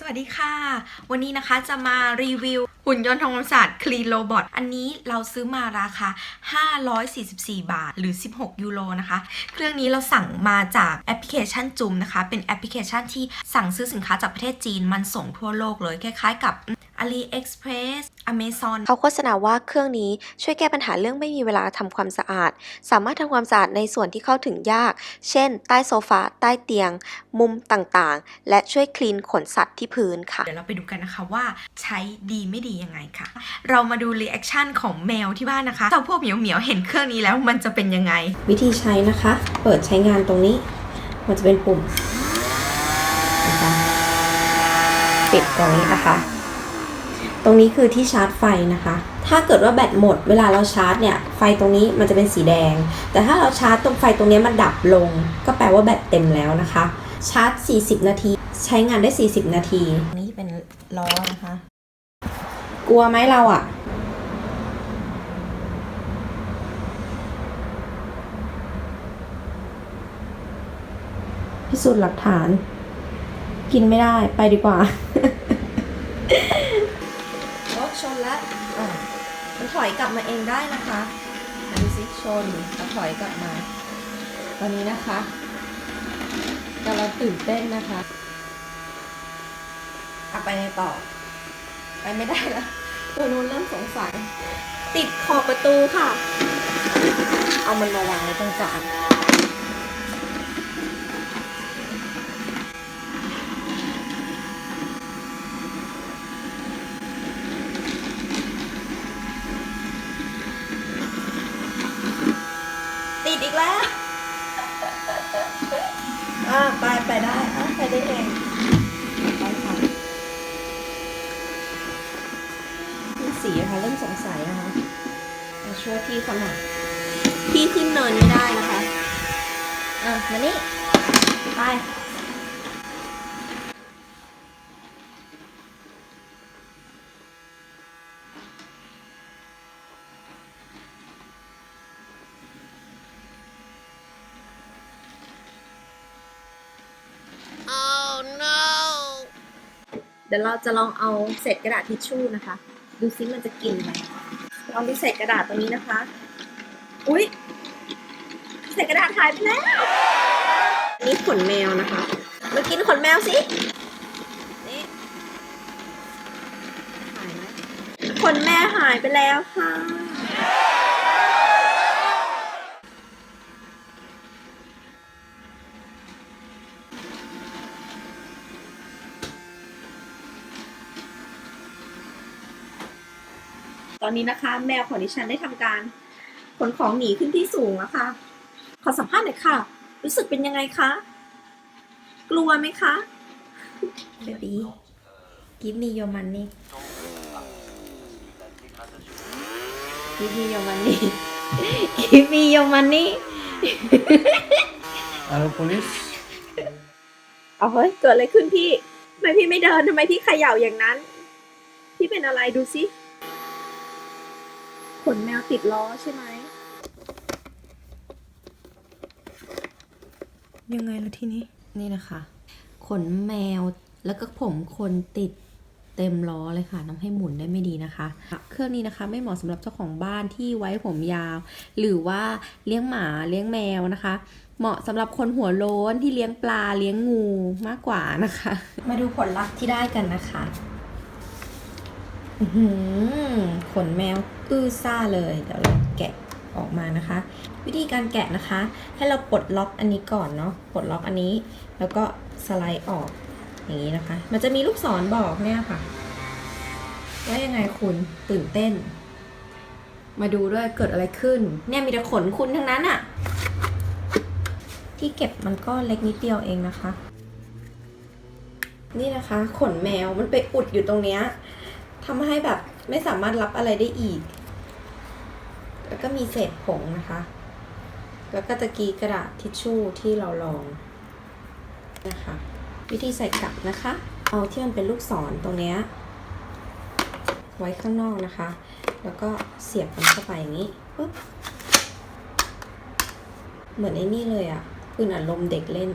สวัสดีค่ะ วันนี้นะคะจะมารีวิว หุ่นยนต์ทำความสะอาด Clean Robot อันนี้เราซื้อมาราคา 544 บาท หรือ 16 ยูโรนะคะ เครื่องนี้เราสั่งมาจากแอปพลิเคชันจุมนะคะ เป็นแอปพลิเคชันที่สั่งซื้อสินค้าจากประเทศจีน มันส่งทั่วโลกเลย คล้ายๆกับ AliExpress Amazon เขาโฆษณาว่าเครื่องนี้ช่วยแก้ปัญหาเรื่องไม่มีเวลาทำความสะอาด สามารถทำความสะอาดในส่วนที่เข้าถึงยาก เช่น ใต้โซฟา ใต้เตียง มุมต่างๆ และช่วยคลีนขนสัตว์ที่พื้นค่ะ เดี๋ยวเราไปดูกันนะคะว่าใช้ดีไม่ดียังไงค่ะ เรามาดูรีแอคชั่นของแมวที่บ้านนะคะถ้าพวกเหมียวเหมียวๆเห็นเครื่องนี้แล้วมันจะเป็นยังไง วิธีใช้นะคะ เปิดใช้งานตรงนี้ มันจะเป็นปุ่มนะคะปิดตรงนี้นะคะ ตรงนี้คือที่ชาร์จไฟนะคะ ถ้าเกิดว่าแบตหมด เวลาเราชาร์จเนี่ย ไฟตรงนี้มันจะเป็นสีแดง แต่ถ้าเราชาร์จตรงไฟตรงนี้มันดับลง ก็แปลว่าแบตเต็มแล้วนะคะ ชาร์จ 40 นาที ใช้งานได้ 40 นาที นี่เป็นล้อนะคะ กลัวไหมเราอะพิสูจน์หลักฐาน กินไม่ได้ไปดีกว่ารถชนแล้วอะมันถอยกลับมาเองได้นะคะดูซิชนแล้วถอยกลับมาตอนนี้นะคะกำลังตื่นเต้นนะคะเอะไปไงต่อ ไปไม่ได้แล้วตัวนู้นเริ่มสงสัย ติดขอบประตูค่ะ เอามันมาวางไว้ตรงกลางติดอีกแล้ว อ่าไปไปได้อะไปได้เองไปค่ะพี่ สีนะคะ เริ่มสงสัยนะคะมาช่วยพี่เขาหน่อยพี่ขึ้นเนินไม่ได้นะคะ อะ มานี่ ไปเดี๋ยวเราจะลองเอาเศษกระดาษทิชชู่นะคะ ดูซิมันจะกินไหมลองดูเศษกระดาษตรงนี้นะคะ อุ้ยเศษกระดาษหายไปแล้วนี่ขนแมวนะคะ มากินขนแมวสินี่หายไหมขนแม่หายไปแล้วค่ะ ตอนนี้นะคะ แมวของดิฉันได้ทำการขนของหนีขึ้นที่สูงแล้วค่ะ ขอสัมภาษณ์หน่อยค่ะ รู้สึกเป็นยังไงคะ กลัวไหมคะ Baby give me your money give me your money give me your money Hello, police. เอาเฮ้ยเกิดอะไรขึ้นพี่ทำไมพี่ไม่เดินทำไมพี่เขย่าอย่างนั้น พี่เป็นอะไรดูสิ ขนแมวติดล้อใช่ไหม ยังไงล่ะทีนี้ นี่นะคะ ขนแมวแล้วก็ผมคนติดเต็มล้อเลยค่ะทำให้หมุนได้ไม่ดีนะคะ เครื่องนี้นะคะไม่เหมาะสำหรับเจ้าของบ้านที่ไว้ผมยาว หรือว่าเลี้ยงหมาเลี้ยงแมวนะคะ เหมาะสำหรับคนหัวโล้นที่เลี้ยงปลาเลี้ยงงูมากกว่านะคะ มาดูผลลัพธ์ที่ได้กันนะคะอื้อหือ ขนแมวอื้อซ่าเลย เดี๋ยวเราแกะออกมานะคะ วิธีการแกะนะคะ ให้เราปลดล็อกอันนี้ก่อนเนาะปลดล็อกอันนี้ แล้วก็สไลด์ออกอย่างนี้นะคะ มันจะมีลูกศรบอกเนี่ยค่ะว่ายังไงคุณตื่นเต้น มาดูด้วยเกิดอะไรขึ้น เนี่ยมีแต่ขนคุณทั้งนั้นอะที่เก็บมันก็เล็กนิดเดียวเองนะคะ นี่นะคะ ขนแมวมันไปอุดอยู่ตรงเนี้ย ทำให้แบบไม่สามารถรับอะไรได้อีก แล้วก็มีเศษผงนะคะ แล้วก็ตะกี้กระดาษทิชชู่ที่เราลองนะคะ วิธีใส่กลับนะคะ เอาที่มันเป็นลูกศรตรงเนี้ยไว้ข้างนอกนะคะ แล้วก็เสียบมันเข้าไปอย่างนี้ปุ๊บ เหมือนไอ้นี่เลยอะปืนอัดลมเด็กเล่น